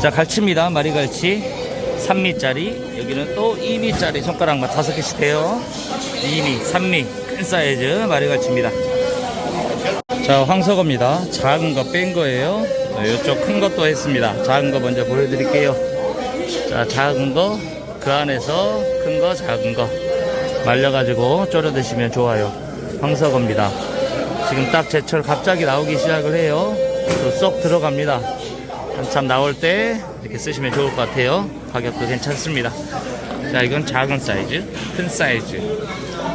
자, 갈치입니다. 마리갈치. 3미짜리. 여기는 또 2미짜리 손가락만 다섯 개씩 돼요. 2미, 3미. 큰 사이즈 마리갈치입니다. 자, 황석어입니다. 작은 거 뺀 거예요. 이쪽 큰 것도 했습니다. 작은 거 먼저 보여드릴게요. 자, 작은 거, 그 안에서 큰 거, 작은 거. 말려가지고 졸여 드시면 좋아요. 황석어입니다. 지금 딱 제철 갑자기 나오기 시작을 해요. 또 쏙 들어갑니다. 한참 나올 때 이렇게 쓰시면 좋을 것 같아요. 가격도 괜찮습니다. 자, 이건 작은 사이즈, 큰 사이즈.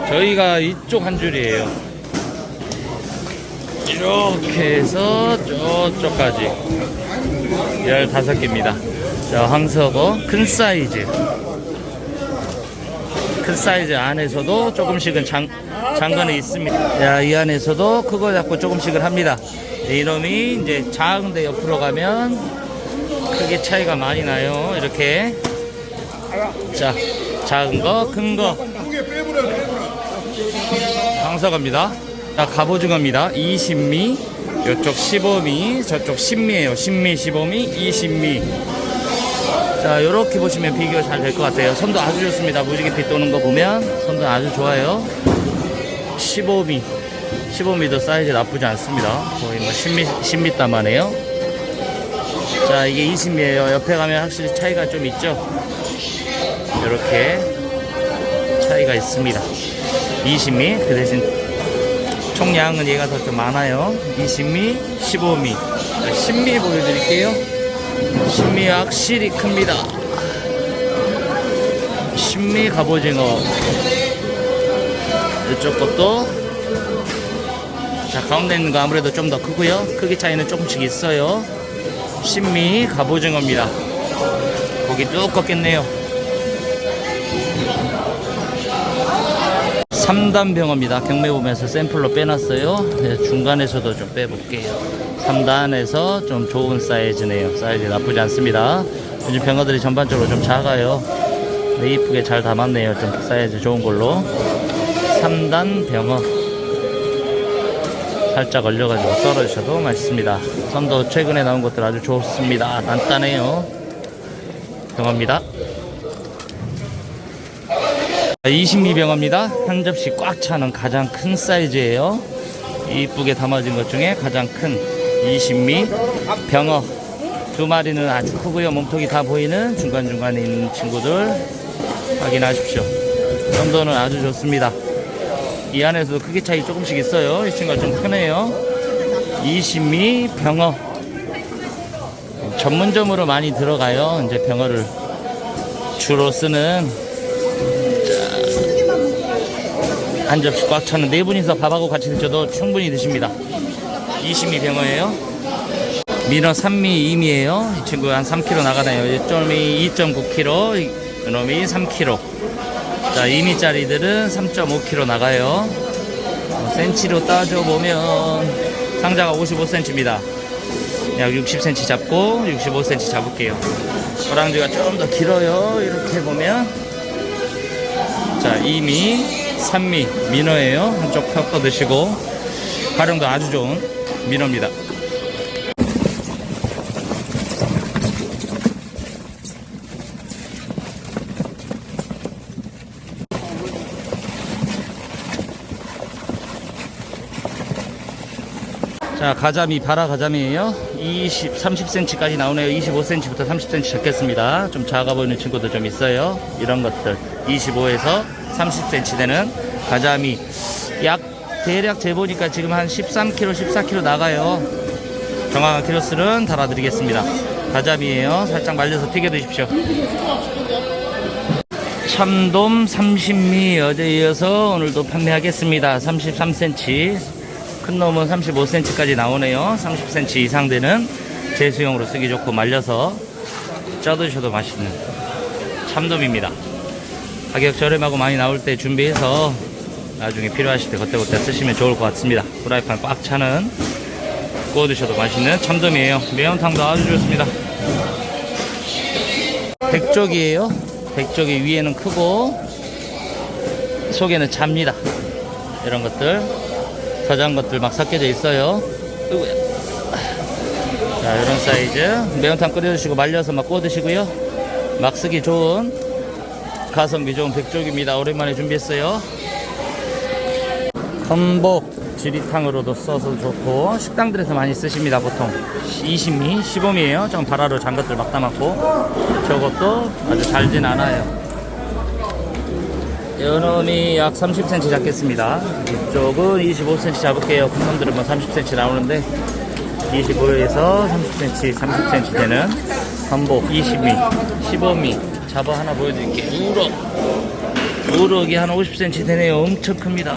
저희가 이쪽 한 줄이에요. 이렇게 해서 저쪽까지 15개입니다. 자, 황석어 큰 사이즈. 큰 사이즈 안에서도 조금씩은 장, 장관이 있습니다. 자, 이 안에서도 크고 작고 조금씩은 합니다. 이놈이 이제 작은데 옆으로 가면 크게 차이가 많이 나요. 이렇게. 자, 작은 거, 큰 거. 황석어입니다. 자, 갑오징어입니다. 20미. 이쪽 15미, 저쪽 10미에요. 10미, 15미, 20미. 자, 요렇게 보시면 비교 잘 될 것 같아요. 손도 아주 좋습니다. 무지개 빛 도는 거 보면 손도 아주 좋아요. 15미. 15미도 사이즈 나쁘지 않습니다. 거의 뭐 10미, 10미 따만해요. 자, 이게 20미에요. 옆에 가면 확실히 차이가 좀 있죠. 이렇게 차이가 있습니다. 20미. 그 대신 총량은 얘가 더 좀 많아요. 20미, 15미. 자, 10미 보여드릴게요. 10미 확실히 큽니다. 10미 갑오징어. 이쪽 것도. 자, 가운데 있는 거 아무래도 좀 더 크고요. 크기 차이는 조금씩 있어요. 10미 갑오징어입니다. 고기 두껍겠네요. 3단 병어입니다. 경매 보면서 샘플로 빼놨어요. 네, 중간에서도 좀 빼볼게요. 3단에서 좀 좋은 사이즈네요. 사이즈 나쁘지 않습니다. 요즘 병어들이 전반적으로 좀 작아요. 네, 이쁘게 잘 담았네요. 좀 사이즈 좋은 걸로. 3단 병어. 살짝 얼려가지고 썰어주셔도 맛있습니다. 선도 최근에 나온 것들 아주 좋습니다. 단단해요. 병어입니다. 20미병어입니다. 한 접시 꽉 차는 가장 큰 사이즈예요. 이쁘게 담아진 것 중에 가장 큰 20미 병어 두 마리는 아주 크고요. 몸통이 다 보이는 중간중간에 있는 친구들 확인하십시오. 선도는 아주 좋습니다. 이 안에서도 크기 차이 조금씩 있어요. 이 친구가 좀 크네요. 20미 병어 전문점으로 많이 들어가요. 이제 병어를 주로 쓰는 한 접시 꽉 차는 네 분이서 밥하고 같이 드셔도 충분히 드십니다. 20미 병어예요. 민어 3미 2미예요. 이 친구 한 3kg 나가네요. 이 점이 2.9kg, 이놈이 3kg. 자, 2미짜리들은 3.5kg 나가요. 어, 센치로 따져보면 상자가 55cm입니다. 약 60cm 잡고 65cm 잡을게요. 호랑지가 좀더 길어요. 이렇게 보면 자, 2미 3미 민어예요. 한쪽 펴서 드시고 활용도 아주 좋은 민어입니다. 자, 가자미, 바라 가자미예요. 20, 30cm까지 나오네요. 25cm부터 30cm 잡겠습니다. 좀 작아 보이는 친구도 좀 있어요. 이런 것들. 25에서 30cm 되는 가자미. 약, 대략 재보니까 지금 한 13kg, 14kg 나가요. 정확한 키로수는 달아드리겠습니다. 가자미예요. 살짝 말려서 튀겨 드십시오. 참돔 30미 어제 이어서 오늘도 판매하겠습니다. 33cm. 큰 놈은 35cm까지 나오네요. 30cm 이상 되는 제수용으로 쓰기 좋고 말려서 쪄드셔도 맛있는 참돔입니다. 가격 저렴하고 많이 나올 때 준비해서 나중에 필요하실 때 그때그때 쓰시면 좋을 것 같습니다. 프라이팬 꽉 차는 구워 드셔도 맛있는 참돔이에요. 매운탕도 아주 좋습니다. 백쪽이에요. 백쪽이 위에는 크고 속에는 잡니다. 이런 것들 저장 것들 막 섞여져 있어요. 자, 이런 사이즈. 매운탕 끓여주시고 말려서 막 구워 드시고요. 막 쓰기 좋은 가성비 좋은 백쪽입니다. 오랜만에 준비했어요. 전복 지리탕으로도 써서 좋고 식당들에서 많이 쓰십니다. 보통 20미, 15미에요. 좀 바라로 잔 것들 막 담았고 저것도 아주 잘진 않아요. 요놈이 약 30cm 잡겠습니다. 이쪽은 25cm 잡을게요. 큰 놈들은 뭐 30cm 나오는데 25에서 30cm, 30cm 되는 한복 20미, 15미 잡아 하나 보여드릴게요. 우럭. 우럭이 한 50cm 되네요. 엄청 큽니다.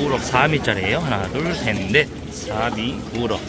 우럭 4미짜리예요. 하나, 둘, 셋, 넷. 4미 우럭.